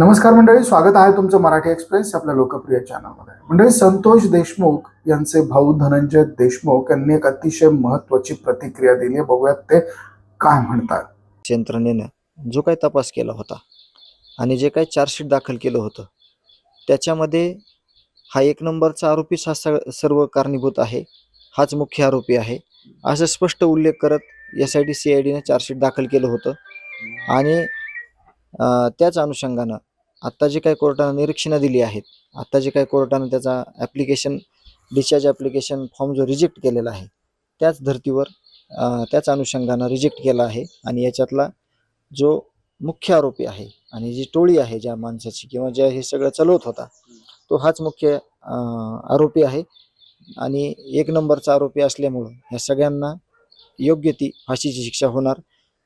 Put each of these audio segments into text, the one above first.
नमस्कार मंडळी स्वागत आहे तुमचं मराठी एक्सप्रेस आपल्या लोकप्रिय चॅनलमध्ये. मंडळी संतोष देशमुख यांचे भाऊ धनंजय देशमुख यांनी एक अतिशय महत्वाची प्रतिक्रिया दिली आहे. बघूयात ते काय म्हणतात. यंत्रणेनं जो काही तपास केला होता आणि जे काही चार्जशीट दाखल केलं होतं त्याच्यामध्ये हा एक नंबरचा आरोपी हा सर्व कारणीभूत आहे हाच मुख्य आरोपी आहे. असं स्पष्ट उल्लेख करत S I D C I डीने chargesheet दाखल केलं होतं. आणि त्याच अनुषंगानं आत्ता जे काही कोर्टानं निरीक्षणं दिली आहेत आत्ता जे काही कोर्टानं त्याचा ॲप्लिकेशन डिस्चार्ज ॲप्लिकेशन फॉर्म जो रिजेक्ट केलेला आहे त्याच धर्तीवर त्याच अनुषंगानं रिजेक्ट केला आहे आणि याच्यातला जो मुख्य आरोपी आहे आणि जी टोळी आहे ज्या माणसाची किंवा ज्या हे सगळं चालवत होता तो हाच मुख्य आरोपी आहे. आणि एक नंबरचा आरोपी असल्यामुळं ह्या सगळ्यांना योग्य ती फाशीची शिक्षा होणार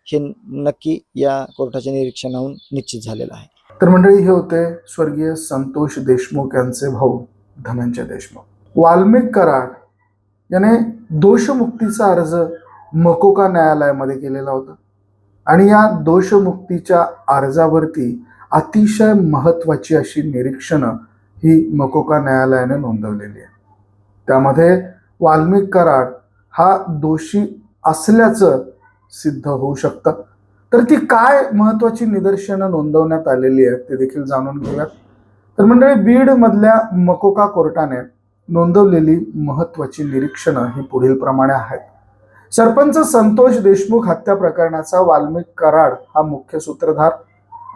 हे नक्की या कोर्टाच्या निरीक्षणाहून निश्चित झालेलं आहे. तर मंडळी हे होते स्वर्गीय संतोष देशमुख यांचे भाऊ धनंजय देशमुख. वाल्मिक कराड याने दोषमुक्तीचा अर्ज मकोका न्यायालयामध्ये केलेला होता. आणि या दोषमुक्तीच्या अर्जावरती अतिशय महत्वाची अशी निरीक्षणं ही मकोका न्यायालयाने नोंदवलेली आहे त्यामध्ये वाल्मिक कराड हा दोषी असल्याचं सिद्ध होऊ शकतं. तर ती काय महत्वाची निदर्शनं नोंदवण्यात आलेली आहेत ते देखील जाणून घेऊयात. तर मंडळी बीड मधल्या मकोका कोर्टाने नोंदवलेली महत्वाची निरीक्षणं ही पुढील प्रमाणे आहेत. सरपंच संतोष देशमुख हत्या प्रकरणाचा वाल्मिक कराड हा मुख्य सूत्रधार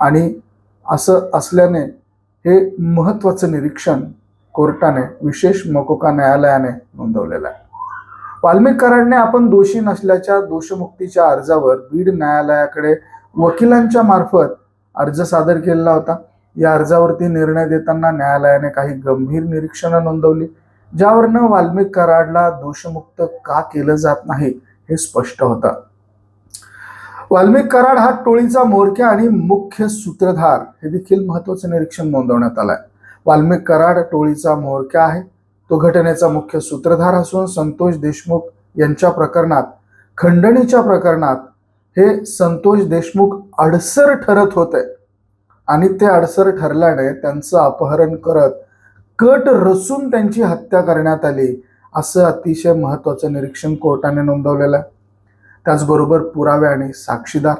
आणि असं असल्याने हे महत्वाचं निरीक्षण कोर्टाने विशेष मकोका न्यायालयाने नोंदवलेलं आहे. वाल्मिक कराडने आपण दोषी नसल्याच्या दोषमुक्तीच्या अर्जावर बीड न्यायालयाकडे वकिलांच्या मार्फत अर्ज सादर केलेला होता. या अर्जावरती निर्णय देताना न्यायालयाने काही गंभीर निरीक्षणं नोंदवली ज्यावरनं वाल्मिक कराडला दोषमुक्त का केलं जात नाही हे स्पष्ट होतं. वाल्मिक कराड हा टोळीचा मोरक्या आणि मुख्य सूत्रधार हे देखील महत्वाचं निरीक्षण नोंदवण्यात आलंय. वाल्मिक कराड टोळीचा मोरक्या आहे. तो घटनेचा मुख्य सूत्रधार असून संतोष देशमुख यांच्या प्रकरणात खंडणीच्या प्रकरणात हे संतोष देशमुख अडसर ठरत होते. आणि ते अडसर ठरल्याने त्यांचं अपहरण करत कट रचून त्यांची हत्या करण्यात आली असं अतिशय महत्वाचं निरीक्षण कोर्टाने नोंदवलेलं आहे. त्याचबरोबर पुरावे आणि साक्षीदार.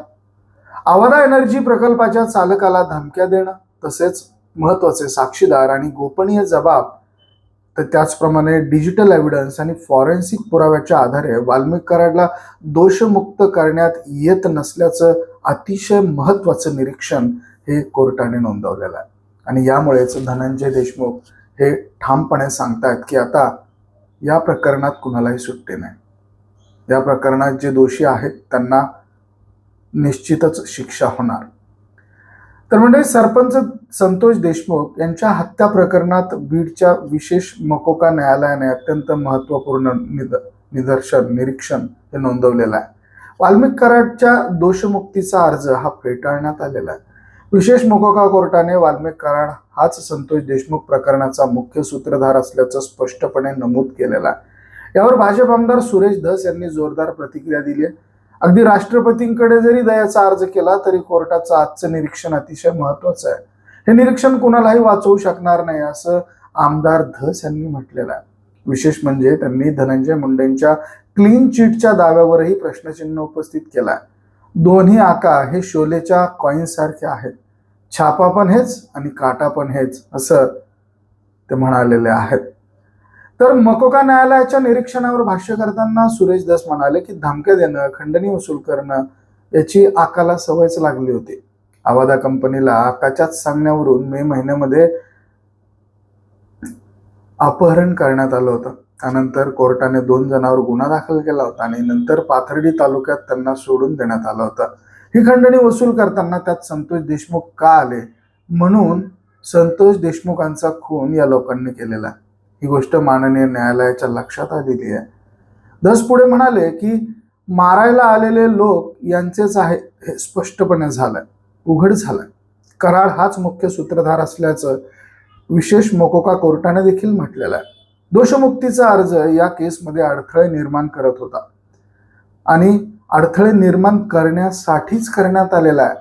आवारा एनर्जी प्रकल्पाच्या चालकाला धमक्या देणं तसेच महत्त्वाचे साक्षीदार आणि गोपनीय जबाब तर त्याचप्रमाणे डिजिटल एव्हिडन्स आणि फॉरेन्सिक पुराव्याच्या आधारे वाल्मिक कराडला दोषमुक्त करण्यात येत नसल्याचं अतिशय महत्वाचं निरीक्षण हे कोर्टाने नोंदवलेलं आहे. आणि यामुळेच धनंजय देशमुख हे ठामपणे सांगतायत की आता या प्रकरणात कुणालाही सुट्टी नाही. या प्रकरणात जे दोषी आहेत त्यांना निश्चितच शिक्षा होणार. तर म्हणजे सरपंच संतोष देशमुख यांच्या हत्या प्रकरणात बीडच्या विशेष मकोका न्यायालयाने अत्यंत महत्त्वपूर्ण निद निदर्शन निरीक्षण हे नोंदवलेलं आहे. वाल्मिक कराडच्या दोषमुक्तीचा अर्ज हा फेटाळण्यात आलेला आहे. विशेष मकोका कोर्टाने वाल्मिक कराड हाच संतोष देशमुख प्रकरणाचा मुख्य सूत्रधार असल्याचं स्पष्टपणे नमूद केलेलं आहे. यावर भाजप आमदार सुरेश धस यांनी जोरदार प्रतिक्रिया दिली आहे. अगदी राष्ट्रपतींकडे जरी दयाचा अर्ज केला तरी कोर्टाचं आजचं निरीक्षण अतिशय महत्वाचं आहे. हे निरीक्षण कुणालाही वाचवू शकणार नाही असं आमदार धस यांनी म्हटलेलं आहे. विशेष म्हणजे त्यांनी धनंजय मुंडेंच्या क्लीन चिटच्या दाव्यावरही प्रश्नचिन्ह उपस्थित केलाय दोन्ही आका हे शोलेच्या कॉईन सारखे आहेत. छापा पण हेच आणि काटा पण हेच असं ते म्हणालेले आहेत. तर मकोका न्यायालयाच्या निरीक्षणावर भाष्य करताना सुरेश दास म्हणाले की धमक्या देणं खंडणी वसूल करणं याची आकाला सवयच लागली होती. आवादा कंपनीला आकाच्याच सांगण्यावरून मे महिन्यामध्ये अपहरण करण्यात आलं होतं. त्यानंतर कोर्टाने दोन जणांवर गुन्हा दाखल केला होता आणि नंतर पाथर्डी तालुक्यात त्यांना सोडून देण्यात आलं होतं. ही खंडणी वसूल करताना त्यात संतोष देशमुख का आले? म्हणून संतोष देशमुखांचा खून या लोकांनी केलेला. आहे. ही गोष्ट माननीय न्यायालयाच्या लक्षात आलेली आहे. दस पुढे म्हणाले की मारायला आलेले लोक यांचेच आहे हे स्पष्टपणे झालंय उघड झालंय. कराड हाच मुख्य सूत्रधार असल्याचं विशेष मोकोका कोर्टाने देखील म्हटलेलं आहे. दोषमुक्तीचा अर्ज या केसमध्ये अडथळे निर्माण करत होता. आणि अडथळे निर्माण करण्यासाठीच करण्यात आलेला आहे.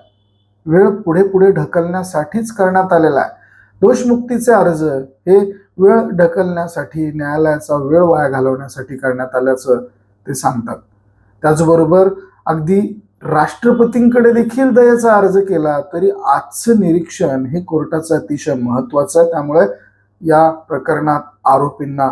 वेळ पुढे पुढे ढकलण्यासाठीच करण्यात आलेला आहे. दोषमुक्तीचे अर्ज हे वेळ ढकलण्यासाठी न्यायालयाचा वेळ वाया घालवण्यासाठी करण्यात आल्याचं ते सांगतात. त्याचबरोबर अगदी राष्ट्रपतींकडे देखील दयेचा अर्ज केला तरी आजचं निरीक्षण हे कोर्टाचं अतिशय महत्वाचं आहे. त्यामुळे या प्रकरणात आरोपींना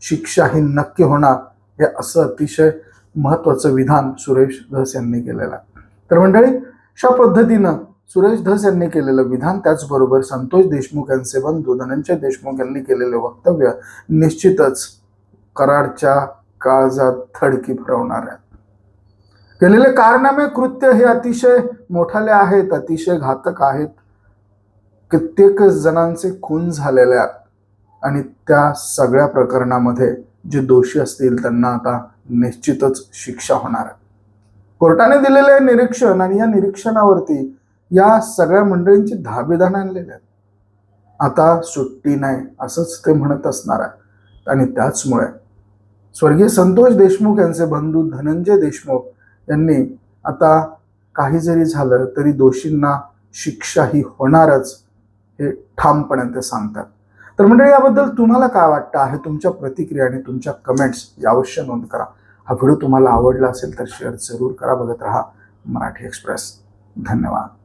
शिक्षा ही नक्की होणार हे असं अतिशय महत्वाचं विधान सुरेश धस यांनी केलेलं आहे. तर मंडळी अशा पद्धतीनं सुरेश धस यांनी केलेलं विधान त्याचबरोबर संतोष देशमुख यांचे बंधू धनंजय देशमुख यांनी केलेले वक्तव्य निश्चितच कराडच्या काळजात थडकी भरवणार आहेत केलेले कारनामे कृत्य हे अतिशय मोठाले आहेत अतिशय घातक आहेत. कित्येक जणांचे खून झालेले आहेत आणि त्या सगळ्या प्रकरणामध्ये जे दोषी असतील त्यांना आता निश्चितच शिक्षा होणार आहे. कोर्टाने दिलेले निरीक्षण आणि या निरीक्षणावरती या सगळ्या मंडळींची धाबेदान आणलेले आहेत. आता सुट्टी नाही असंच ते म्हणत असणार आहे आणि त्याचमुळे स्वर्गीय संतोष देशमुख यांचे बंधू धनंजय देशमुख यांनी आता काही जरी झालं तरी दोषींना शिक्षा ही होणारच हे ठामपणे ते सांगतात. तर मंडळी याबद्दल तुम्हाला काय वाटतं आहे? तुमच्या प्रतिक्रिया आणि तुमच्या कमेंट्स या अवश्य नोंद करा. हा व्हिडिओ तुम्हाला आवडला असेल तर शेअर जरूर करा. बघत राहा मराठी एक्सप्रेस धन्यवाद.